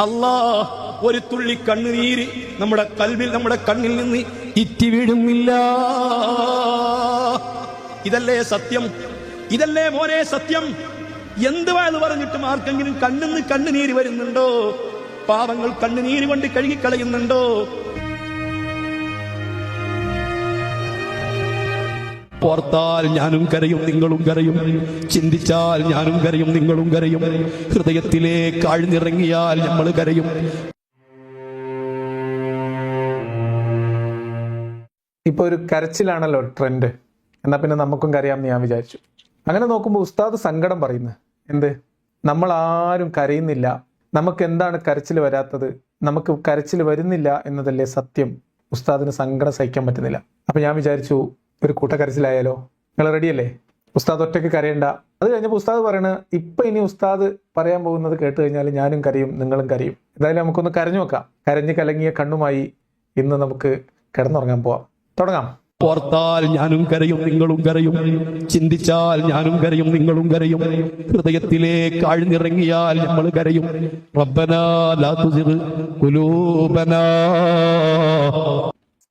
അല്ലാ ഒരു തുള്ളി കണ്ണുനീര് നമ്മുടെ കൽവിൽ നമ്മുടെ കണ്ണിൽ നിന്ന് ഇറ്റി വീഴുന്നില്ല ഇതല്ലേ സത്യം? ഇതല്ലേ മോനെ സത്യം? എന്ത് എന്ന് പറഞ്ഞിട്ടും ആർക്കെങ്കിലും കണ്ണിന്ന് കണ്ണുനീര് വരുന്നുണ്ടോ? പാവങ്ങൾ കണ്ണുനീര് കൊണ്ട് കഴുകിക്കളയുന്നുണ്ടോ? ഓർത്താൽ ഞാനും കരയും നിങ്ങളും കരയും. ചിന്തിച്ചാൽ ഞാനും കരയും നിങ്ങളും കരയും. ഹൃദയത്തിലേക്ക് ആഴ്ന്നിറങ്ങിയാൽ നമ്മൾ കരയും. ഇപ്പൊ ഒരു കരച്ചിലാണല്ലോ ട്രെൻഡ് എന്നാ പിന്നെ നമുക്കും കരയാമെന്ന് ഞാൻ വിചാരിച്ചു. അങ്ങനെ നോക്കുമ്പോൾ ഉസ്താദ് സങ്കടം പറയുന്നു. എന്ത്? നമ്മൾ ആരും കരയുന്നില്ല. നമുക്ക് എന്താണ് കരച്ചിൽ വരാത്തത്? നമുക്ക് കരച്ചിൽ വരുന്നില്ല എന്നതല്ലേ സത്യം. ഉസ്താദിന് സങ്കടം സഹിക്കാൻ പറ്റുന്നില്ല. അപ്പൊ ഞാൻ വിചാരിച്ചു ഒരു കൂട്ടക്കരച്ചിലായാലോ? നിങ്ങൾ റെഡിയല്ലേ ഉസ്താദ് ഒറ്റയ്ക്ക് കരയണ്ട. അത് കഴിഞ്ഞപ്പോൾ ഉസ്താദ് പറയണ ഇപ്പൊ ഇനി ഉസ്താദ് പറയാൻ പോകുന്നത് കേട്ട് കഴിഞ്ഞാൽ ഞാനും കരയും നിങ്ങളും കരയും. എന്തായാലും നമുക്കൊന്ന് കരഞ്ഞു നോക്കാം. കരഞ്ഞു കലങ്ങിയ കണ്ണുമായി ഇന്ന് നമുക്ക് കിടന്നുറങ്ങാൻ പോവാം. തുടങ്ങാം. ഓർത്താൽ ഞാനും കരയും നിങ്ങളും കരയും. ചിന്തിച്ചാൽ ഞാനും കരയും നിങ്ങളും കരയും. ഹൃദയത്തിലേക്ക് ആഴ്ന്നിറങ്ങിയാൽ നമ്മൾ കരയും. റബ്ബനാ ലാ തുസിഗ് ഖുലൂബനാ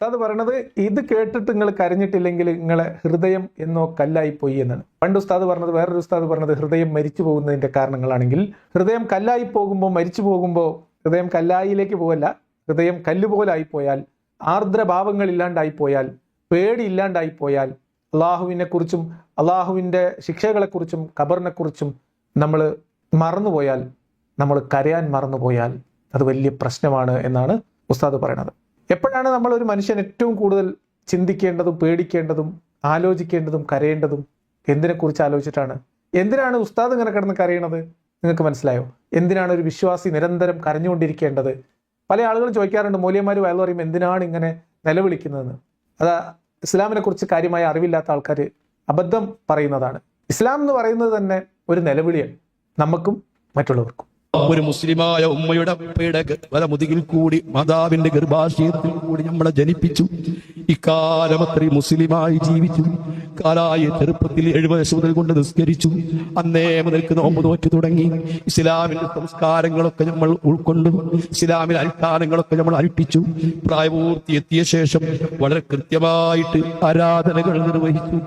ഉസ്താദ് പറയണത് ഇത് കേട്ടിട്ട് നിങ്ങൾ കരഞ്ഞിട്ടില്ലെങ്കിൽ നിങ്ങളെ ഹൃദയം എന്നോ കല്ലായി പോയി എന്നാണ്. പണ്ട് ഉസ്താദ് പറഞ്ഞത് വേറൊരു ഉസ്താദ് പറഞ്ഞത് ഹൃദയം മരിച്ചു പോകുന്നതിന്റെ കാരണങ്ങളാണെങ്കിൽ ഹൃദയം കല്ലായി പോകുമ്പോൾ മരിച്ചു പോകുമ്പോൾ ഹൃദയം കല്ലായിലേക്ക് പോകല്ല ഹൃദയം കല്ലുപോലായി പോയാൽ ആർദ്രഭാവങ്ങൾ ഇല്ലാണ്ടായി പോയാൽ പേടി ഇല്ലാണ്ടായി പോയാൽ അള്ളാഹുവിനെ കുറിച്ചും അള്ളാഹുവിന്റെ ശിക്ഷകളെക്കുറിച്ചും ഖബറിനെക്കുറിച്ചും നമ്മൾ മറന്നുപോയാൽ നമ്മൾ കരയാൻ മറന്നുപോയാൽ അത് വലിയ പ്രശ്നമാണ് എന്നാണ് ഉസ്താദ് പറയണത്. എപ്പോഴാണ് നമ്മൾ ഒരു മനുഷ്യൻ ഏറ്റവും കൂടുതൽ ചിന്തിക്കേണ്ടതും പേടിക്കേണ്ടതും ആലോചിക്കേണ്ടതും കരയേണ്ടതും എന്തിനെക്കുറിച്ച് ആലോചിച്ചിട്ടാണ്? എന്തിനാണ് ഉസ്താദ് ഇങ്ങനെ കിടന്ന് കരയണത്? നിങ്ങൾക്ക് മനസ്സിലായോ? എന്തിനാണ് ഒരു വിശ്വാസി നിരന്തരം കരഞ്ഞുകൊണ്ടിരിക്കേണ്ടത്? പല ആളുകളും ചോദിക്കാറുണ്ട് മൂല്യന്മാർ വയൽ പറയും എന്തിനാണ് ഇങ്ങനെ നിലവിളിക്കുന്നതെന്ന്? അത് ഇസ്ലാമിനെ കുറിച്ച് കാര്യമായ അറിവില്ലാത്ത ആൾക്കാർ അബദ്ധം പറയുന്നതാണ്. ഇസ്ലാം എന്ന് പറയുന്നത് തന്നെ ഒരു നിലവിളിയാണ്. നമുക്കും മറ്റുള്ളവർക്കും. ഒരു മുസ്ലിമായ ഉമ്മയുടെ ഉപ്പയുടെ വല മുതുകിൽ കൂടി മാതാവിന്റെ ഗർഭാശയത്തിൽ കൂടി നമ്മളെ ജനിപ്പിച്ചു. ഇക്കാലം അത്രയും മുസ്ലിമായി ജീവിച്ചു. കാലായ ചെറുപ്പത്തിൽ എഴുപത് വയസ്സ് മുതൽ കൊണ്ട് നിസ്കരിച്ചു. അന്നേ മുതൽക്ക് നോമ്പ് നോറ്റു തുടങ്ങി. ഇസ്ലാമിന്റെ സംസ്കാരങ്ങളൊക്കെ നമ്മൾ ഉൾക്കൊണ്ടു. ഇസ്ലാമിലെ അനുഷ്ഠാനങ്ങളൊക്കെ നമ്മൾ അനുഷ്ഠിച്ചു പ്രായപൂർത്തി എത്തിയ ശേഷം വളരെ കൃത്യമായിട്ട് ആരാധനകൾ നിർവഹിച്ചു.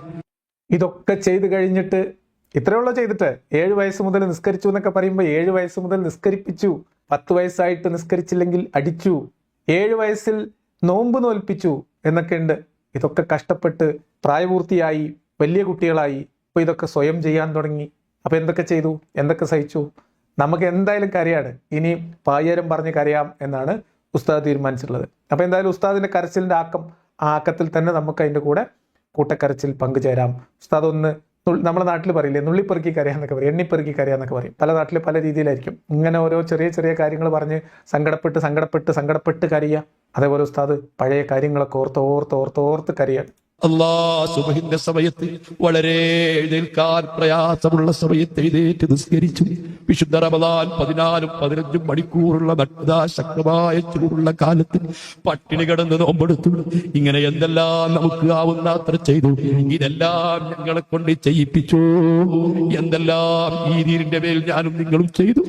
ഇതൊക്കെ ചെയ്തു കഴിഞ്ഞിട്ട് ഇത്രയുള്ള ചെയ്തിട്ട് ഏഴ് വയസ്സ് മുതൽ നിസ്കരിച്ചു എന്നൊക്കെ പറയുമ്പോൾ ഏഴ് വയസ്സ് മുതൽ നിസ്കരിപ്പിച്ചു പത്ത് വയസ്സായിട്ട് നിസ്കരിച്ചില്ലെങ്കിൽ അടിച്ചു ഏഴ് വയസ്സിൽ നോമ്പ് നോൽപ്പിച്ചു എന്നൊക്കെ ഉണ്ട്. ഇതൊക്കെ കഷ്ടപ്പെട്ട് പ്രായപൂർത്തിയായി വലിയ കുട്ടികളായി ഇപ്പൊ ഇതൊക്കെ സ്വയം ചെയ്യാൻ തുടങ്ങി. അപ്പൊ എന്തൊക്കെ ചെയ്തു? എന്തൊക്കെ സഹിച്ചു? നമുക്ക് എന്തായാലും കരയാണ്. ഇനി പായരം പറഞ്ഞ് കരയാം എന്നാണ് ഉസ്താദ് തീരുമാനിച്ചിട്ടുള്ളത്. അപ്പൊ എന്തായാലും ഉസ്താദിന്റെ കരച്ചിലിന്റെ ആക്കം ആ ആക്കത്തിൽ തന്നെ നമുക്ക് അതിന്റെ കൂടെ കൂട്ടക്കരച്ചിൽ പങ്കുചേരാം. ഉസ്താദ് ഒന്ന് നമ്മുടെ നാട്ടിൽ പറയില്ലേ നുള്ളിപ്പെറുക്കി കരയാന്നൊക്കെ പറയും എണ്ണിപ്പെറുക്കി കരയാന്നൊക്കെ പറയും. പല നാട്ടിൽ പല രീതിയിലായിരിക്കും. ഇങ്ങനെ ഓരോ ചെറിയ ചെറിയ കാര്യങ്ങൾ പറഞ്ഞ് സങ്കടപ്പെട്ട് സങ്കടപ്പെട്ട് സങ്കടപ്പെട്ട് കരയുക. അതേപോലെ ഉസ്താദ് പഴയ കാര്യങ്ങളൊക്കെ ഓർത്ത് ഓർത്ത് ഓർത്ത് ഓർത്ത് കരയാണ് അള്ളാ സുബഹിന്റെ സമയത്ത് വളരെ എഴുന്നേൽക്കാൻ പ്രയാസമുള്ള സമയത്ത് എഴുന്നേറ്റ് നിസ്കരിച്ചു വിശുദ്ധ റമദാൻ പതിനാലും പതിനഞ്ചും മണിക്കൂറുള്ള നഗ്നതാ ശക്തമായ ചൂടുള്ള കാലത്ത് പട്ടിണി കിടന്ന് നോമ്പെടുത്തു. ഇങ്ങനെ എന്തെല്ലാം നമുക്ക് ആവുന്ന അത്ര ചെയ്തു. ഇതെല്ലാം ഞങ്ങളെ കൊണ്ട് ചെയ്യിപ്പിച്ചു. എന്തെല്ലാം ഈ നീരിന്റെ മേൽ ഞാനും നിങ്ങളും ചെയ്തു.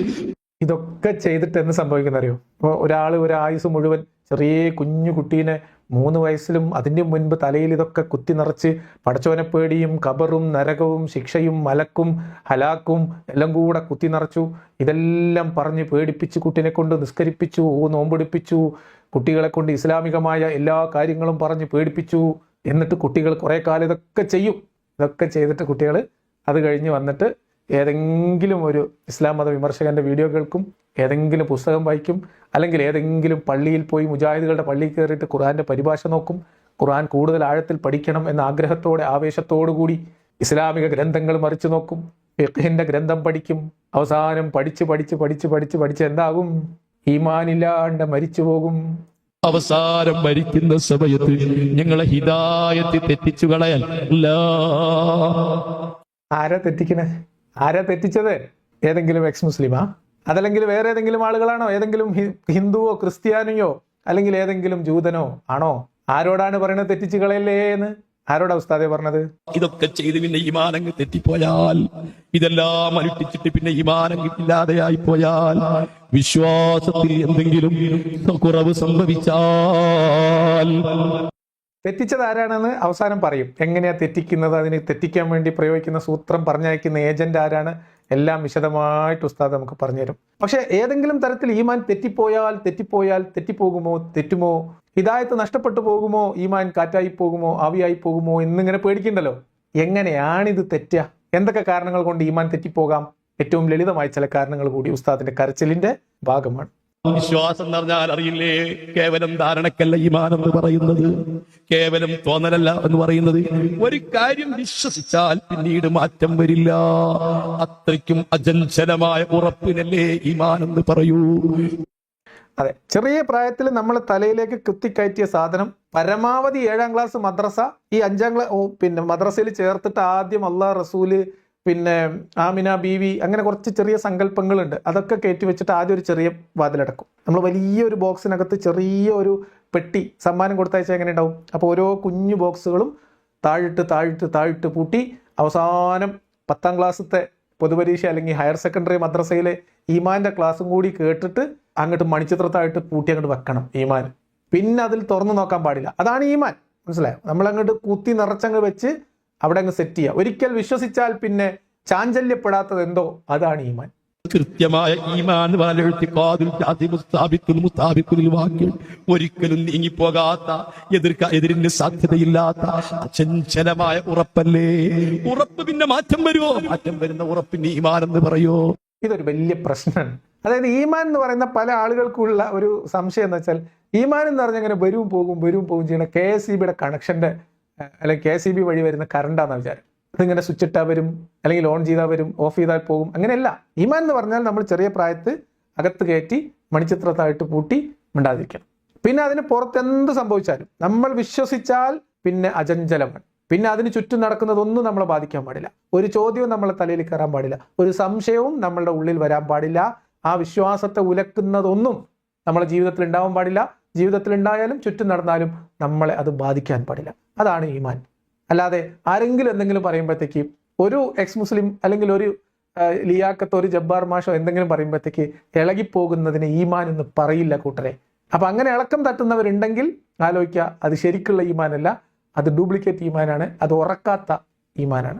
ഇതൊക്കെ ചെയ്തിട്ട് എന്ത് സംഭവിക്കുന്ന അറിയോ ഇപ്പോൾ ഒരാൾ ഒരു ആയുസ് മുഴുവൻ ചെറിയ കുഞ്ഞു കുട്ടീനെ മൂന്ന് വയസ്സിലും അതിന്റെ മുൻപ് തലയിൽ ഇതൊക്കെ കുത്തി നിറച്ച് പടച്ചോനെ പേടിയും കബറും നരകവും ശിക്ഷയും മലക്കും ഹലാക്കും എല്ലാം കൂടെ കുത്തി നിറച്ചു. ഇതെല്ലാം പറഞ്ഞ് പേടിപ്പിച്ച് കുട്ടിനെ കൊണ്ട് നിസ്കരിപ്പിച്ചു നോമ്പെടുപ്പിച്ചു. കുട്ടികളെ കൊണ്ട് ഇസ്ലാമികമായ എല്ലാ കാര്യങ്ങളും പറഞ്ഞ് പേടിപ്പിച്ചു. എന്നിട്ട് കുട്ടികൾ കുറേ കാലം ഇതൊക്കെ ചെയ്യും. ഇതൊക്കെ ചെയ്തിട്ട് കുട്ടികൾ അത് കഴിഞ്ഞ് വന്നിട്ട് ഏതെങ്കിലും ഒരു ഇസ്ലാം മത വിമർശകന്റെ വീഡിയോ കേൾക്കും. ഏതെങ്കിലും പുസ്തകം വായിക്കും. അല്ലെങ്കിൽ ഏതെങ്കിലും പള്ളിയിൽ പോയി മുജാഹിദുകളുടെ പള്ളി കയറിയിട്ട് ഖുർആന്റെ പരിഭാഷ നോക്കും. ഖുർആൻ കൂടുതൽ ആഴത്തിൽ പഠിക്കണം എന്ന ആഗ്രഹത്തോടെ ആവേശത്തോടു കൂടി ഇസ്ലാമിക ഗ്രന്ഥങ്ങൾ മറിച്ചു നോക്കും. ഫിഖ്ഹിന്റെ ഗ്രന്ഥം പഠിക്കും. അവസാനം പഠിച്ച് പഠിച്ച് പഠിച്ച് പഠിച്ച് പഠിച്ച് എന്താകും? ഈമാനില്ലാണ്ട് മരിച്ചു പോകും. അവസാനം മരിക്കുന്ന സമയത്ത് ഞങ്ങളെ ഹിതായത്തിൽ തെറ്റിച്ചു കളയാൻ. ആരാ തെറ്റിക്കണേ? ആരാ തെറ്റിച്ചത്? ഏതെങ്കിലും എക്സ് മുസ്ലിമാ അതല്ലെങ്കിൽ വേറെ ഏതെങ്കിലും ആളുകളാണോ? ഏതെങ്കിലും ഹിന്ദുവോ ക്രിസ്ത്യാനിയോ അല്ലെങ്കിൽ ഏതെങ്കിലും ജൂതനോ ആണോ? ആരോടാണ് പറയുന്നത് തെറ്റിച്ചു കളയല്ലേ എന്ന്? ആരോടാ ഉസ്താദെ പറഞ്ഞത്? ഇതൊക്കെ ചെയ്ത് പിന്നെ ഈമാനങ്ങ് തെറ്റിപ്പോയാൽ ഇതെല്ലാം അനുഷ്ഠിച്ചിട്ട് പിന്നെ ഈമാനങ്ങ് ഇല്ലാതെയായി പോയാൽ വിശ്വാസത്തിൽ എന്തെങ്കിലും കുറവ് സംഭവിച്ചാൽ. തെറ്റിച്ചത് ആരാണെന്ന് അവസാനം പറയും. എങ്ങനെയാ തെറ്റിക്കുന്നത്? അതിന് തെറ്റിക്കാൻ വേണ്ടി പ്രയോഗിക്കുന്ന സൂത്രം പറഞ്ഞയക്കുന്ന ഏജന്റ് ആരാണ്? എല്ലാം വിശദമായിട്ട് ഉസ്താദ് നമുക്ക് പറഞ്ഞുതരും. പക്ഷെ ഏതെങ്കിലും തരത്തിൽ ഈമാൻ തെറ്റിപ്പോയാൽ തെറ്റിപ്പോയാൽ തെറ്റിപ്പോകുമോ? തെറ്റുമോ? ഹിദായത്ത് നഷ്ടപ്പെട്ടു പോകുമോ? ഈമാൻ കാറ്റായി പോകുമോ? ആവിയായി പോകുമോ? എന്നിങ്ങനെ പേടിക്കണ്ടല്ലോ. എങ്ങനെയാണിത് തെറ്റുക എന്തൊക്കെ കാരണങ്ങൾ കൊണ്ട് ഈമാൻ തെറ്റിപ്പോകാം? ഏറ്റവും ലളിതമായ ചില കാരണങ്ങൾ കൂടി ഉസ്താദിന്റെ കരച്ചിലിന്റെ ഭാഗമാണ്. വിശ്വാസം എന്ന് പറഞ്ഞാൽ അറിയില്ലേ? കേവലം ധാരണക്കല്ല ഈമാൻ എന്ന് പറയുന്നത്. കേവലം തോന്നലല്ല എന്ന് പറയുന്നത്. ഒരു കാര്യം വിശ്വസിച്ചാൽ പിന്നീട് മാറ്റം വരില്ല. അത്രയ്ക്കും അജഞ്ചലമായ ഉറപ്പിനല്ലേ ഈമാൻ എന്ന് പറയൂ. അതെ ചെറിയ പ്രായത്തിൽ നമ്മൾ തലയിലേക്ക് കുത്തിക്കയറ്റിയ സാധനം പരമാവധി ഏഴാം ക്ലാസ് മദ്രസ ഈ അഞ്ചാം ക്ലാസ് പിന്നെ മദ്രസയിൽ ചേർത്തിട്ട് ആദ്യം അള്ളാഹ് റസൂൽ പിന്നെ ആമിന ബീവി അങ്ങനെ കുറച്ച് ചെറിയ സങ്കല്പങ്ങളുണ്ട്. അതൊക്കെ കയറ്റി വെച്ചിട്ട് ആദ്യം ഒരു ചെറിയ വാതിലടക്കും. നമ്മൾ വലിയൊരു ബോക്സിനകത്ത് ചെറിയ ഒരു പെട്ടി സമ്മാനം കൊടുത്തയച്ചാൽ എങ്ങനെ ഉണ്ടാവും അപ്പോൾ ഓരോ കുഞ്ഞു ബോക്സുകളും താഴിട്ട് താഴിട്ട് താഴിട്ട് പൂട്ടി അവസാനം പത്താം ക്ലാസ്സത്തെ പൊതുപരീക്ഷ അല്ലെങ്കിൽ ഹയർ സെക്കൻഡറി മദ്രസയിലെ ഈമാന്റെ ക്ലാസ്സും കൂടി കേട്ടിട്ട് അങ്ങോട്ട് മണിച്ചിത്രത്തായിട്ട് പൂട്ടി അങ്ങോട്ട് വെക്കണം ഈമാൻ. പിന്നെ അതിൽ തുറന്നു നോക്കാൻ പാടില്ല. അതാണ് ഈമാൻ. മനസ്സിലായോ? നമ്മൾ അങ്ങോട്ട് കുത്തി നിറച്ചങ്ങ് വെച്ച് അവിടെ അങ്ങ് സെറ്റ് ചെയ്യുക ഒരിക്കൽ വിശ്വസിച്ചാൽ പിന്നെ ചാഞ്ചല്യപ്പെടാത്തത് എന്തോ അതാണ് ഈമാൻ. കൃത്യമായ ഈമാൻ ഒരിക്കലും നീങ്ങിപ്പോകാത്ത എതിർക്ക എതിരിന് സാധ്യതയില്ലാത്ത അചഞ്ചലമായ ഉറപ്പല്ലേ? ഉറപ്പ് പിന്നെ മാറ്റം വരുമോ? മാറ്റം വരുന്ന ഉറപ്പിന് ഈമാൻ എന്ന് പറയോ? ഇതൊരു വലിയ പ്രശ്നമാണ്. അതായത് ഈമാൻ എന്ന് പറയുന്ന പല ആളുകൾക്കുള്ള ഒരു സംശയം എന്ന് വെച്ചാൽ ഈമാൻ എന്ന് പറഞ്ഞാൽ ഇങ്ങനെ വരും പോകും വരും പോകും ചെയ്യുന്ന കെ എസ് ഇ ബിയുടെ കണക്ഷന്റെ അല്ലെങ്കിൽ കെ സി ബി വഴി വരുന്ന കറണ്ടാന്ന വിചാരം. അതിങ്ങനെ സ്വിച്ച് ഇട്ടാൽ വരും അല്ലെങ്കിൽ ഓൺ ചെയ്താൽ വരും ഓഫ് ചെയ്താൽ പോകും അങ്ങനെയല്ല. ഈമാൻ എന്ന് പറഞ്ഞാൽ നമ്മൾ ചെറിയ പ്രായത്ത് അകത്ത് കയറ്റി മണിച്ചിത്രത്തായിട്ട് പൂട്ടി മിണ്ടാതിരിക്കണം. പിന്നെ അതിന് പുറത്ത് എന്ത് സംഭവിച്ചാലും നമ്മൾ വിശ്വസിച്ചാൽ പിന്നെ അചഞ്ചലമാണ്. പിന്നെ അതിന് ചുറ്റും നടക്കുന്നതൊന്നും നമ്മളെ ബാധിക്കാൻ പാടില്ല. ഒരു ചോദ്യവും നമ്മളെ തലയിൽ കയറാൻ പാടില്ല. ഒരു സംശയവും നമ്മളുടെ ഉള്ളിൽ വരാൻ പാടില്ല. ആ വിശ്വാസത്തെ ഉലക്കുന്നതൊന്നും നമ്മളെ ജീവിതത്തിൽ ഉണ്ടാവാൻ പാടില്ല. ജീവിതത്തിൽ ഉണ്ടായാലും ചുറ്റും നടന്നാലും നമ്മളെ അത് ബാധിക്കാൻ പാടില്ല. അതാണ് ഈമാൻ. അല്ലാതെ ആരെങ്കിലും എന്തെങ്കിലും പറയുമ്പോഴത്തേക്ക് ഒരു എക്സ് മുസ്ലിം അല്ലെങ്കിൽ ഒരു ലിയാക്കത്തോ ഒരു ജബ്ബാർ മാഷോ എന്തെങ്കിലും പറയുമ്പോഴത്തേക്ക് ഇളകിപ്പോകുന്നതിന് ഈമാൻ എന്ന് പറയില്ല കൂട്ടരെ. അപ്പൊ അങ്ങനെ ഇളക്കം തട്ടുന്നവരുണ്ടെങ്കിൽ ആലോചിക്കുക അത് ശരിക്കുള്ള ഈമാനല്ല അത് ഡ്യൂപ്ലിക്കേറ്റ് ഈമാനാണ് അത് ഉറക്കാത്ത ഈമാനാണ്.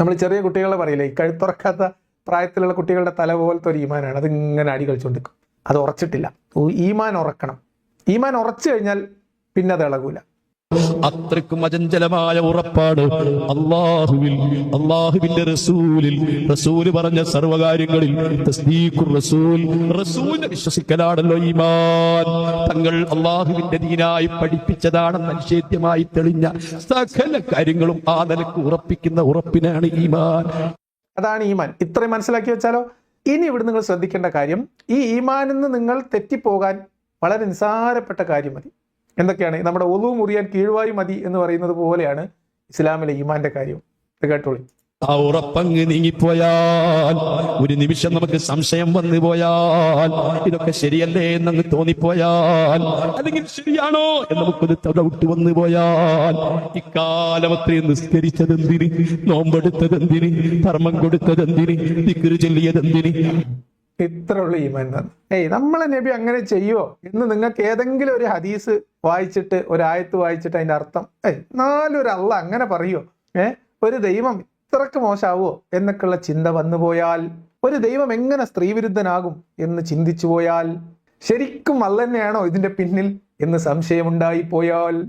നമ്മൾ ചെറിയ കുട്ടികളെ പറയില്ലേ ഈ കഴുത്തുറക്കാത്ത പ്രായത്തിലുള്ള കുട്ടികളുടെ തല പോലത്തെ ഒരു ഈമാനാണ്. അത് ഇങ്ങനെ അടി കളിച്ചുകൊണ്ടിരിക്കും അത് ഉറച്ചിട്ടില്ല. ഈമാൻ ഉറക്കണം. ഈമാൻ ഉറച്ചു കഴിഞ്ഞാൽ പിന്നെ അത് ഇളകൂല. അത്രയ്ക്കും അചഞ്ചലമായ ഉറപ്പാണ് അള്ളാഹുവിൽ അള്ളാഹുവിന്റെ റസൂലിൽ. റസൂൽ പറഞ്ഞ സർവകാര്യങ്ങളിൽ റസൂൽ. റസൂലിനെ വിശ്വസിക്കലാണല്ലോ ഈമാൻ. തങ്ങൾ അള്ളാഹുവിന്റെ ദീനായി പഠിപ്പിച്ചതാണെന്ന് നിഷേധ്യമായി തെളിഞ്ഞ സകല കാര്യങ്ങളും ആ നിലയ്ക്ക് ഉറപ്പിക്കുന്ന ഉറപ്പിനാണ് ഈമാൻ. അതാണ് ഈമാൻ. ഇത്രയും മനസ്സിലാക്കി വെച്ചാലോ? ഇനി ഇവിടെ നിങ്ങൾ ശ്രദ്ധിക്കേണ്ട കാര്യം ഈ ഈമാനിൽ നിന്ന് നിങ്ങൾ തെറ്റിപ്പോകാൻ വളരെ നിസാരപ്പെട്ട കാര്യം മതി. എന്തൊക്കെയാണ്? നമ്മുടെ ഒതു മുറിയാൻ കീഴ്വായി മതി എന്ന് പറയുന്നത് പോലെയാണ് ഇസ്ലാമിലെ ഈമാന്റെ കാര്യം. ഇത് കേട്ടോളി. ആ ഉറപ്പങ്ങ് നീങ്ങിപ്പോയാൽ ഒരു നിമിഷം നമുക്ക് സംശയം വന്നു പോയാൽ ഇതൊക്കെ ശരിയല്ലേ എന്നങ്ങ് തോന്നിപ്പോയാൽ അല്ലെങ്കിൽ ശരിയാണോ എന്ന് നമുക്കൊരു ഡൗട്ട് വന്നു പോയാൽ ഇക്കാലം അത്രയും നിസ്കരിച്ചതെന്തിന് നോമ്പെടുത്തതെന്തിന് ധർമ്മം കൊടുത്തതെന്തിന് തിക്കുരു ചൊല്ലിയതെന്തിന്? ഇത്ര ഉള്ള ഈമാൻ ഏയ് നമ്മളെ നബി അങ്ങനെ ചെയ്യുവോ? എന്ന് നിങ്ങൾക്ക് ഏതെങ്കിലും ഒരു ഹദീസ് വായിച്ചിട്ട് ഒരായത്ത് വായിച്ചിട്ട് അതിന്റെ അർത്ഥം ഏയ് നാലൊരു അള്ള അങ്ങനെ പറയോ ഏ ഒരു ദൈവം ഇത്രക്ക് മോശാവോ എന്നൊക്കെയുള്ള ചിന്ത വന്നു പോയാൽ ഒരു ദൈവം എങ്ങനെ സ്ത്രീവിരുദ്ധനാകും എന്ന് ചിന്തിച്ചു പോയാൽ ശരിക്കും അല്ല തന്നെയാണോ ഇതിന്റെ പിന്നിൽ എന്ന് സംശയമുണ്ടായി പോയാൽ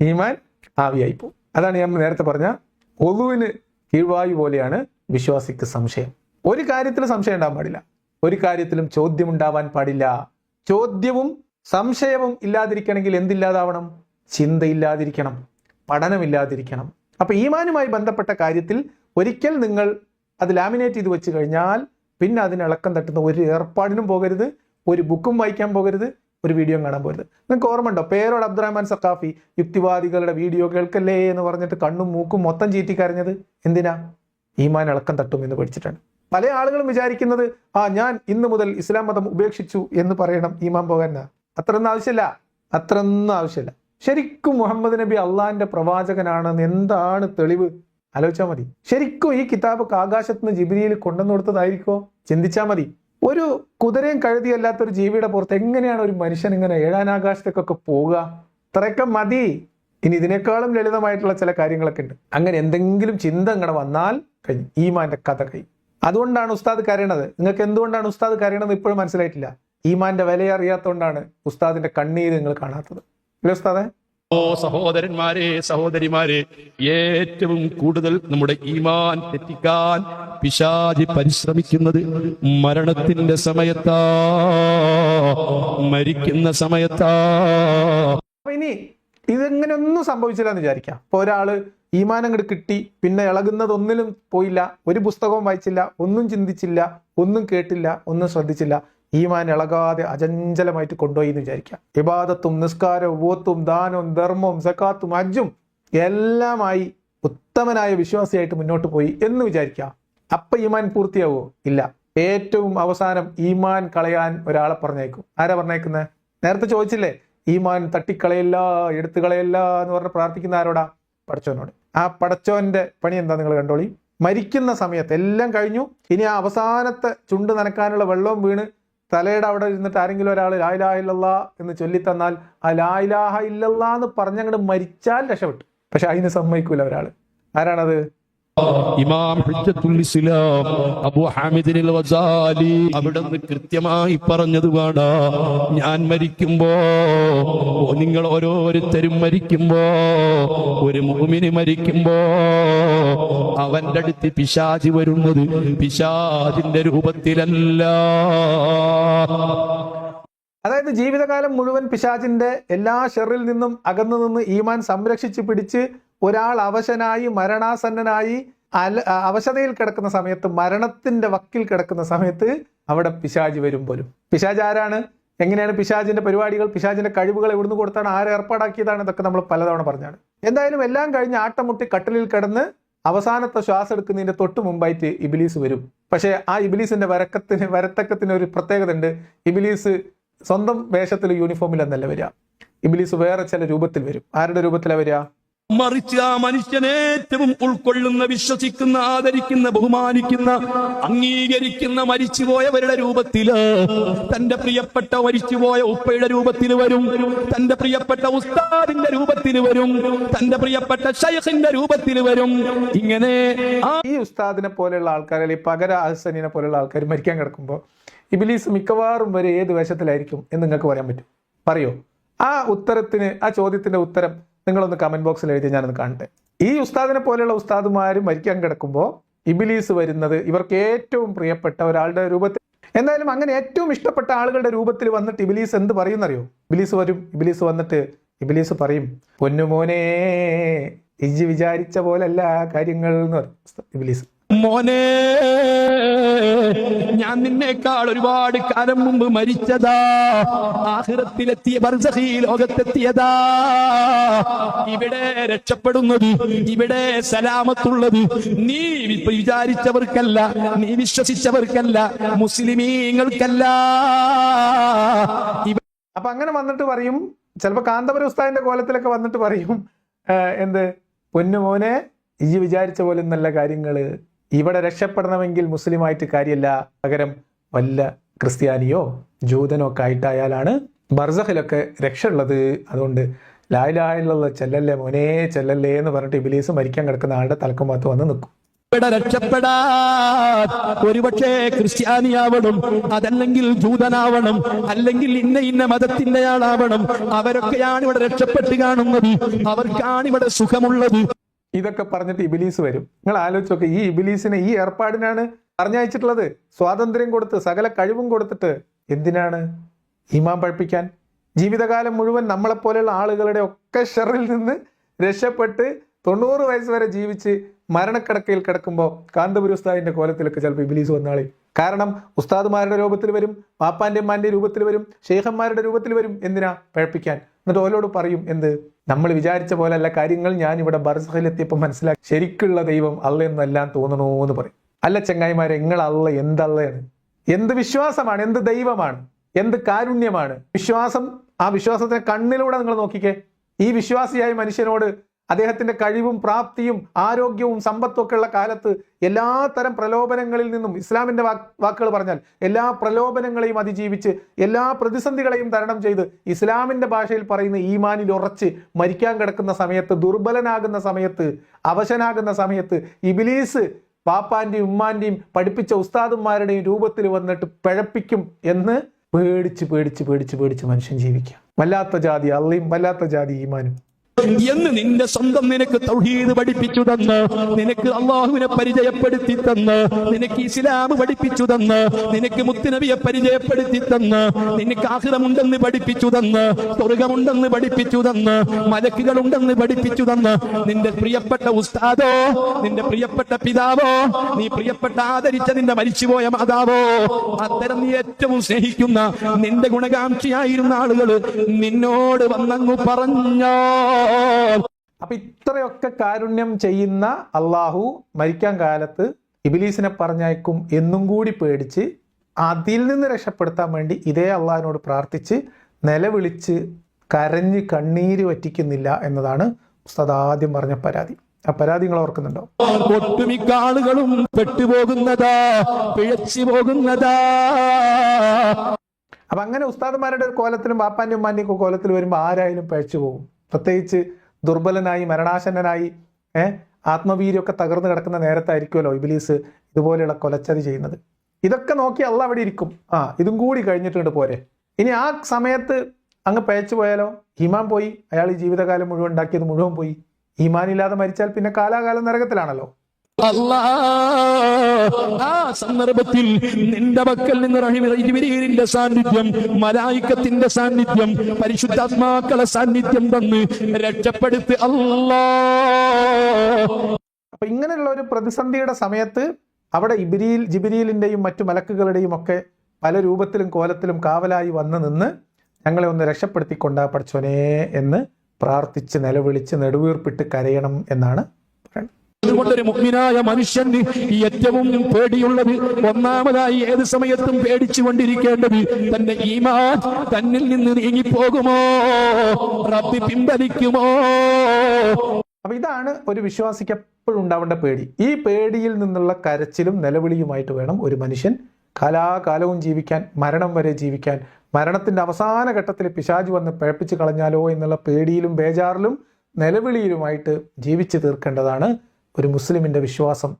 ഈമാൻ ആവിയായി പോകും അതാണ് ഞാൻ നേരത്തെ പറഞ്ഞ ഒതുവിന് കീഴ്വായു പോലെയാണ് വിശ്വാസിക്ക് സംശയം. ഒരു കാര്യത്തിൽ സംശയം ഉണ്ടാവാൻ പാടില്ല. ഒരു കാര്യത്തിലും ചോദ്യം ഉണ്ടാവാൻ പാടില്ല. ചോദ്യവും സംശയവും ഇല്ലാതിരിക്കണമെങ്കിൽ എന്തില്ലാതാവണം? ചിന്തയില്ലാതിരിക്കണം. പഠനമില്ലാതിരിക്കണം. അപ്പൊ ഈമാനുമായി ബന്ധപ്പെട്ട കാര്യത്തിൽ ഒരിക്കൽ നിങ്ങൾ അത് ലാമിനേറ്റ് ചെയ്ത് വെച്ച് കഴിഞ്ഞാൽ പിന്നെ അതിന് ഇളക്കം തട്ടുന്ന ഒരു ഏർപ്പാടിനും പോകരുത് ഒരു ബുക്കും വായിക്കാൻ പോകരുത് ഒരു വീഡിയോ കാണാൻ പോകരുത്. നിങ്ങൾക്ക് ഓർമ്മ ഉണ്ടോ പേരോട് അബ്ദുറഹ്മാൻ സക്കാഫി യുക്തിവാദികളുടെ വീഡിയോ കേൾക്കല്ലേ എന്ന് പറഞ്ഞിട്ട് കണ്ണും മൂക്കും മൊത്തം ചീറ്റിക്കരഞ്ഞത് എന്തിനാ? ഈമാൻ ഇളക്കം തട്ടും എന്ന് പഠിച്ചിട്ടാണ്. പല ആളുകളും വിചാരിക്കുന്നത് ആ ഞാൻ ഇന്നു മുതൽ ഇസ്ലാം മതം ഉപേക്ഷിച്ചു എന്ന് പറയണം ഈമാൻ പോകാൻ അത്രയൊന്നും ആവശ്യമില്ല. അത്രയൊന്നും ആവശ്യമില്ല. ശരിക്കും മുഹമ്മദ് നബി അള്ളാഹിന്റെ പ്രവാചകനാണെന്ന് എന്താണ് തെളിവ്? ആലോചിച്ചാൽ മതി. ശരിക്കും ഈ കിതാബ് ആകാശത്ത് നിന്ന് ജിബിരിയിൽ കൊണ്ടുവന്നു കൊടുത്തതായിരിക്കോ ചിന്തിച്ചാൽ മതി. ഒരു കുതിരയും കഴുതിയല്ലാത്ത ഒരു ജീവിയുടെ പുറത്ത് എങ്ങനെയാണ് ഒരു മനുഷ്യൻ ഇങ്ങനെ ഏഴാനാകാശത്തേക്കൊക്കെ പോവുക? ഇത്രയൊക്കെ മതി. ഇനി ഇതിനേക്കാളും ലളിതമായിട്ടുള്ള ചില കാര്യങ്ങളൊക്കെ ഉണ്ട്. അങ്ങനെ എന്തെങ്കിലും ചിന്ത ഇങ്ങനെ വന്നാൽ കഴിഞ്ഞു. ഈമാന്റെ കഥ കഴിഞ്ഞു. അതുകൊണ്ടാണ് ഉസ്താദ് കരയണത്. നിങ്ങൾക്ക് എന്തുകൊണ്ടാണ് ഉസ്താദ് കരയണത് ഇപ്പോഴും മനസ്സിലായിട്ടില്ല. ഈമാന്റെ വില അറിയാത്തതുകൊണ്ടാണ് ഉസ്താദിന്റെ കണ്ണീര് നിങ്ങൾ കാണാത്തത്. അല്ലേ ഉസ്താദെ? ഓ സഹോദരന്മാരെ സഹോദരിമാരെ ഏറ്റവും കൂടുതൽ നമ്മുടെ ഈമാൻ തെറ്റിക്കാൻ പിശാചി പരിശ്രമിക്കുന്നത് മരണത്തിന്റെ സമയത്താ മരിക്കുന്ന സമയത്താ. ഇനി ഇതെങ്ങനെയൊന്നും സംഭവിച്ചില്ല എന്ന് വിചാരിക്കാം. ഇപ്പൊ ഒരാൾ ഈമാനം അങ്ങോട്ട് കിട്ടി പിന്നെ ഇളകുന്നതൊന്നിലും പോയില്ല ഒരു പുസ്തകവും വായിച്ചില്ല ഒന്നും ചിന്തിച്ചില്ല ഒന്നും കേട്ടില്ല ഒന്നും ശ്രദ്ധിച്ചില്ല. ഈമാൻ ഇളകാതെ അചഞ്ചലമായിട്ട് കൊണ്ടുപോയി എന്ന് വിചാരിക്കാം ഇബാദത്തും നിസ്കാരവും ഊത്തും ദാനവും ധർമ്മവും സക്കാത്തും അജ്ജും എല്ലാമായി ഉത്തമനായ വിശ്വാസിയായിട്ട് മുന്നോട്ട് പോയി എന്ന് വിചാരിക്കുക. അപ്പൊ ഈമാൻ പൂർത്തിയാവോ? ഇല്ല. ഏറ്റവും അവസാനം ഈമാൻ കളയാൻ ഒരാളെ പറഞ്ഞേക്കും. ആരാ പറഞ്ഞേക്കുന്നത് നേരത്തെ ചോദിച്ചില്ലേ? ഈമാൻ തട്ടിക്കളയില്ല എടുത്തു കളയില്ല എന്ന് പറഞ്ഞ് പ്രാർത്ഥിക്കുന്ന ആരോടാ? പടച്ചോനോട് ആ പടച്ചോന്റെ പണി എന്താ നിങ്ങൾ കണ്ടോളി? മരിക്കുന്ന സമയത്ത് എല്ലാം കഴിഞ്ഞു. ഇനി ആ അവസാനത്തെ ചുണ്ട് നനക്കാനുള്ള വെള്ളവും വീണ് തലയുടെ അവിടെ ഇരുന്നിട്ട് ആരെങ്കിലും ഒരാൾ ലായിലാഹ ഇല്ലല്ലാ എന്ന് ചൊല്ലിത്തന്നാൽ ആ ലായിലാഹ ഇല്ലല്ലാ എന്ന് മരിച്ചാൽ രക്ഷപ്പെട്ടു. പക്ഷെ അതിന് സമ്മതിക്കൂല ഒരാൾ. ആരാണത്? ഇമാം ഹുജ്ജത്തുൽ ഇസ്ലാം അബു അൽ വസാലി അവിടുന്ന് കൃത്യമായി പറഞ്ഞത് വേണ്ട ഞാൻ മരിക്കുമ്പോ നിങ്ങൾ ഓരോരുത്തരും മരിക്കുമ്പോ ഒരു മുഅ്മിന് മരിക്കുമ്പോ അവന്റെ അടുത്ത് പിശാചി വരുന്നത് പിശാജിന്റെ രൂപത്തിലല്ല. അതായത് ജീവിതകാലം മുഴുവൻ പിശാചിന്റെ എല്ലാ ഷെറിൽ നിന്നും അകന്നു നിന്ന് ഈമാൻ സംരക്ഷിച്ച് പിടിച്ച് ഒരാൾ അവശനായി മരണാസന്നനായി അല അവശതയിൽ കിടക്കുന്ന സമയത്ത് മരണത്തിന്റെ വക്കിൽ കിടക്കുന്ന സമയത്ത് അവിടെ പിശാജ് വരും പോലും. പിശാജ് ആരാണ്? എങ്ങനെയാണ് പിശാജിന്റെ പരിപാടികൾ? പിശാജിന്റെ കഴിവുകൾ എവിടുന്ന് കൊടുത്താണ്? ആരെ ഏർപ്പാടാക്കിയതാണ്? ഇതൊക്കെ നമ്മൾ പലതവണ പറഞ്ഞാണ്. എന്തായാലും എല്ലാം കഴിഞ്ഞ് ആട്ടമുട്ടി കട്ടിലിൽ കിടന്ന് അവസാനത്തെ ശ്വാസം എടുക്കുന്നതിന്റെ തൊട്ട് മുമ്പായിട്ട് ഇബിലീസ് വരും. പക്ഷേ ആ ഇബിലീസിന്റെ വരക്കത്തിന് വരത്തക്കത്തിന് ഒരു പ്രത്യേകത ഉണ്ട്. ഇബിലീസ് സ്വന്തം വേഷത്തിൽ യൂണിഫോമിൽ എന്നല്ല വരിക. ഇബിലീസ് വേറെ ചില രൂപത്തിൽ വരും. ആരുടെ രൂപത്തിലാണ് വരിക? മറിച്ച് ആ മനുഷ്യൻ ഏറ്റവും ഉൾക്കൊള്ളുന്ന വിശ്വസിക്കുന്ന ആദരിക്കുന്ന ബഹുമാനിക്കുന്ന അംഗീകരിക്കുന്ന മരിച്ചുപോയവരുടെ രൂപത്തിൽ തന്റെ പ്രിയപ്പെട്ട മരിച്ചുപോയ ഉപ്പയുടെ രൂപത്തിൽ വരും. തന്റെ പ്രിയപ്പെട്ട ഉസ്താദിന്റെ രൂപത്തിൽ വരും. തന്റെ പ്രിയപ്പെട്ട ഷൈഖിന്റെ രൂപത്തിൽ വരും. ഇങ്ങനെ ഈ ഉസ്താദിനെ പോലെയുള്ള ആൾക്കാർ അല്ലെങ്കിൽ പകര ഹസനിനെ പോലെയുള്ള ആൾക്കാർ മരിക്കാൻ കിടക്കുമ്പോൾ ഇബിലീസ് മിക്കവാറും വരെ ഏത് വേഷത്തിലായിരിക്കും എന്ന് നിങ്ങൾക്ക് പറയാൻ പറ്റും? പറയോ? ആ ഉത്തരത്തിന് ആ ചോദ്യത്തിന്റെ ഉത്തരം നിങ്ങളൊന്ന് കമന്റ് ബോക്സിൽ എഴുതി ഞാനൊന്ന് കാണട്ടെ. ഈ ഉസ്താദിനെ പോലെയുള്ള ഉസ്താദുമാർ മരിക്കാൻ കിടക്കുമ്പോൾ ഇബിലീസ് വരുന്നത് ഇവർക്ക് ഏറ്റവും പ്രിയപ്പെട്ട ഒരാളുടെ രൂപത്തിൽ. എന്തായാലും അങ്ങനെ ഏറ്റവും ഇഷ്ടപ്പെട്ട ആളുകളുടെ രൂപത്തിൽ വന്നിട്ട് ഇബിലീസ് എന്ത് പറയുന്നറിയോ? ഇബിലീസ് വരും ഇബിലീസ് വന്നിട്ട് ഇബിലീസ് പറയും പൊന്നുമോനെ ഇജ് വിചാരിച്ച പോലല്ല കാര്യങ്ങൾ എന്ന് പറയും. ഇബിലീസ് മോനെ ഞാൻ നിന്നേക്കാൾ ഒരുപാട് കാലം മുമ്പ് മരിച്ചതാ. ആഹൃത്തിലെത്തിയ ബർസഹി ലോകത്തെത്തിയതാ. ഇവിടെ രക്ഷപ്പെടുന്നത് ഇവിടെ സലാമത്തുള്ളത് നീ വിചാരിച്ചവർക്കല്ല നീ വിശ്വസിച്ചവർക്കല്ല മുസ്ലിമീങ്ങൾക്കല്ല. അപ്പൊ അങ്ങനെ വന്നിട്ട് പറയും ചിലപ്പോ കാന്തപുര ഉസ്താദിന്റെ കോലത്തിലൊക്കെ വന്നിട്ട് പറയും എന്ത്? പൊന്നു മോനെ ഈ വിചാരിച്ച പോലെ നല്ല കാര്യങ്ങൾ. ഇവിടെ രക്ഷപ്പെടണമെങ്കിൽ മുസ്ലിമായിട്ട് കാര്യമല്ല പകരം വല്ല ക്രിസ്ത്യാനിയോ ജൂതനോ ഒക്കെ ആയിട്ടായാലാണ് ബർസഖിലൊക്കെ രക്ഷ ഉള്ളത് അതുകൊണ്ട് ലായിലായുള്ള ചെല്ലല്ലേ മോനെ ചെല്ലല്ലേ എന്ന് പറഞ്ഞിട്ട് ഇബിലീസ് മരിക്കാൻ കിടക്കുന്ന ആളുടെ തലക്കുമാത്ത് വന്ന് നിൽക്കും. ഒരുപക്ഷെ ക്രിസ്ത്യാനിയാവണം അതല്ലെങ്കിൽ ജൂതനാവണം അല്ലെങ്കിൽ ഇന്ന ഇന്ന മതത്തിന്റെ ആളാവണം അവരൊക്കെയാണ് ഇവിടെ രക്ഷപ്പെട്ട് കാണുന്നത്. അവർക്കാണ് ഇവിടെ സുഖമുള്ളത്. ഇതൊക്കെ പറഞ്ഞിട്ട് ഇബിലീസ് വരും. നിങ്ങൾ ആലോചിച്ച് നോക്ക് ഈ ഇബിലീസിനെ ഈ ഏർപ്പാടിനാണ് പറഞ്ഞയച്ചിട്ടുള്ളത്. സ്വാതന്ത്ര്യം കൊടുത്ത് സകല കഴിവും കൊടുത്തിട്ട് എന്തിനാണ് ഈമാൻ പഴിപ്പിക്കാൻ ജീവിതകാലം മുഴുവൻ നമ്മളെപ്പോലെയുള്ള ആളുകളുടെ ഒക്കെ ഷെറിൽ നിന്ന് രക്ഷപ്പെട്ട് തൊണ്ണൂറ് വയസ്സ് വരെ ജീവിച്ച് മരണക്കിടക്കയിൽ കിടക്കുമ്പോൾ കാന്തപുരി ഉസ്താദിന്റെ കോലത്തിലൊക്കെ ചിലപ്പോൾ ഇബിലീസ് വന്നാളി കാരണം ഉസ്താദുമാരുടെ രൂപത്തിൽ വരും പാപ്പാന്റെ അമ്മാന്റെ രൂപത്തിൽ വരും ഷെയ്ഖന്മാരുടെ രൂപത്തിൽ വരും എന്തിനാ? പഴപ്പിക്കാൻ എന്നിട്ട് ഓലോട് പറയും എന്ത്? നമ്മൾ വിചാരിച്ച പോലെയല്ല കാര്യങ്ങൾ ഞാൻ ഇവിടെ ബർസഹിലെത്തിയപ്പോൾ മനസ്സിലാക്കി. ശരിക്കുള്ള ദൈവം അല്ല എന്നെല്ലാം തോന്നണോ എന്ന് പറയും. അല്ല ചങ്ങായിമാരെ നിങ്ങൾ അല്ല എന്തള്ളയാണ് എന്ത് വിശ്വാസമാണ് എന്ത് ദൈവമാണ് എന്ത് കാരുണ്യമാണ്? വിശ്വാസം ആ വിശ്വാസത്തെ കണ്ണിലൂടെ നിങ്ങൾ നോക്കിക്കേ. ഈ വിശ്വാസിയായ മനുഷ്യനോട് അദ്ദേഹത്തിന്റെ കഴിവും പ്രാപ്തിയും ആരോഗ്യവും സമ്പത്തും ഒക്കെ ഉള്ള കാലത്ത് എല്ലാ തരം പ്രലോഭനങ്ങളിൽ നിന്നും ഇസ്ലാമിന്റെ വാക്ക് വാക്കുകൾ പറഞ്ഞാൽ എല്ലാ പ്രലോഭനങ്ങളെയും അതിജീവിച്ച് എല്ലാ പ്രതിസന്ധികളെയും തരണം ചെയ്ത് ഇസ്ലാമിന്റെ ഭാഷയിൽ പറയുന്ന ഈമാനിൽ ഉറച്ച് മരിക്കാൻ കിടക്കുന്ന സമയത്ത് ദുർബലനാകുന്ന സമയത്ത് അവശനാകുന്ന സമയത്ത് ഇബിലീസ് പാപ്പാന്റെയും ഉമ്മാന്റെയും പഠിപ്പിച്ച ഉസ്താദന്മാരുടെയും രൂപത്തിൽ വന്നിട്ട് പിഴപ്പിക്കും എന്ന് പേടിച്ച് പേടിച്ച് പേടിച്ച് പേടിച്ച് മനുഷ്യൻ ജീവിക്കുക. വല്ലാത്ത ജാതി അള്ളയും വല്ലാത്ത ജാതി ഈമാനും. എന്ന് നിന്റെ സ്വന്തം നിനക്ക് തൗഹീദ് പഠിപ്പിച്ചു തന്ന് നിനക്ക് അള്ളാഹുവിനെ പരിചയപ്പെടുത്തി തന്ന് നിനക്ക് ഇസ്ലാം പഠിപ്പിച്ചു തന്ന് നിനക്ക് മുത്തുനബിയെ പരിചയപ്പെടുത്തി തന്ന് നിനക്ക് ആഹ്റമുണ്ടെന്ന് പഠിപ്പിച്ചു തന്ന് സ്വർഗമുണ്ടെന്ന് പഠിപ്പിച്ചു തന്ന് മലക്കുകളുണ്ടെന്ന് പഠിപ്പിച്ചു തന്ന്. നിന്റെ പ്രിയപ്പെട്ട ഉസ്താദോ നിന്റെ പ്രിയപ്പെട്ട പിതാവോ നീ പ്രിയപ്പെട്ട ആദരിച്ച നിന്റെ മരിച്ചുപോയ മാതാവോ അത്തരം നീ ഏറ്റവും സ്നേഹിക്കുന്ന നിന്റെ ഗുണകാംക്ഷിയായിരുന്ന ആളുകൾ നിന്നോട് വന്നങ്ങു പറഞ്ഞോ. അപ്പൊ ഇത്രയൊക്കെ കാരുണ്യം ചെയ്യുന്ന അള്ളാഹു മരിക്കാൻ കാലത്ത് ഇബിലീസിനെ പറഞ്ഞയക്കും എന്നും കൂടി പേടിച്ച് അതിൽ നിന്ന് രക്ഷപ്പെടുത്താൻ വേണ്ടി ഇതേ അള്ളാഹിനോട് പ്രാർത്ഥിച്ച് നിലവിളിച്ച് കരഞ്ഞ് കണ്ണീര് വറ്റിക്കുന്നില്ല എന്നതാണ് ഉസ്താദ് ആദ്യം പറഞ്ഞ പരാതി. ആ പരാതി നിങ്ങൾ ഓർക്കുന്നുണ്ടോ? ഒട്ടുമിക്ക ആളുകളും പെട്ടുപോകുന്നതാ പിഴച്ചു പോകുന്നതാ. അപ്പൊ അങ്ങനെ ഉസ്താദ്മാരുടെ ഒരു കോലത്തിലും ബാപ്പാന്റെ ഉമ്മാന്റെ ഒക്കെ കോലത്തിൽ വരുമ്പോൾ ആരായാലും പഴച്ചു പോകും. പ്രത്യേകിച്ച് ദുർബലനായി മരണാശന്നനായി ഏഹ് ആത്മവീര്യമൊക്കെ തകർന്നു കിടക്കുന്ന നേരത്തായിരിക്കുമല്ലോ ഇബിലീസ് ഇതുപോലെയുള്ള കൊലച്ചതി ചെയ്യുന്നത്. ഇതൊക്കെ നോക്കി അല്ല അവിടെ ഇരിക്കും. ആ ഇതും കൂടി കഴിഞ്ഞിട്ടുണ്ട് പോരെ. ഇനി ആ സമയത്ത് അങ്ങ് പയച്ചു പോയാലോ? ഈമാൻ പോയി. അയാൾ ഈ ജീവിതകാലം മുഴുവൻ ഉണ്ടാക്കിയത് മുഴുവൻ പോയി. ഈമാനില്ലാതെ മരിച്ചാൽ പിന്നെ കാലാകാലം നരകത്തിലാണല്ലോ. ആ സന്ദർഭത്തിൽ നിന്റെ പക്കൽ നിന്ന് റഹിമിന്റെ സാന്നിധ്യം മലായിക്കത്തിന്റെ സാന്നിധ്യം പരിശുദ്ധാത്മാക്കളെ സാന്നിധ്യം തന്ന് രക്ഷപ്പെടുത്ത്. അല്ലാ അപ്പൊ ഇങ്ങനെയുള്ള ഒരു പ്രതിസന്ധിയുടെ സമയത്ത് അവിടെ ഇബിരിയിൽ ജിബിരിയിലിന്റെയും മറ്റു മലക്കുകളുടെയും ഒക്കെ പല രൂപത്തിലും കോലത്തിലും കാവലായി വന്ന് നിന്ന് ഞങ്ങളെ ഒന്ന് രക്ഷപ്പെടുത്തിക്കൊണ്ടാ പഠിച്ചോനെ എന്ന് പ്രാർത്ഥിച്ച് നിലവിളിച്ച് നെടുവീർപ്പിട്ട് കരയണം എന്നാണ് അതുകൊണ്ടൊരു മുഗ്മിനായ മനുഷ്യന് ഏറ്റവും പേടിയുള്ളത് ഒന്നാമതായി ഏത് സമയത്തും പേടിച്ചു കൊണ്ടിരിക്കേണ്ടത് തന്റെ ഈമാൻ തന്നിൽ നിന്ന് നീങ്ങിപ്പോകുമോ? റബ്ബി പിൻവലിക്കുമോ? അപ്പൊ ഇതാണ് ഒരു വിശ്വാസിക്ക് എപ്പോഴും ഉണ്ടാവേണ്ട പേടി. ഈ പേടിയിൽ നിന്നുള്ള കരച്ചിലും നിലവിളിയുമായിട്ട് വേണം ഒരു മനുഷ്യൻ കാലാകാലവും ജീവിക്കാൻ മരണം വരെ ജീവിക്കാൻ. മരണത്തിന്റെ അവസാന ഘട്ടത്തിൽ പിശാജ് വന്ന് പഴപ്പിച്ചു കളഞ്ഞാലോ എന്നുള്ള പേടിയിലും ബേജാറിലും നിലവിളിയിലുമായിട്ട് ജീവിച്ചു തീർക്കേണ്ടതാണ് ഒരു മുസ്ലിമിന്റെ വിശ്വാസം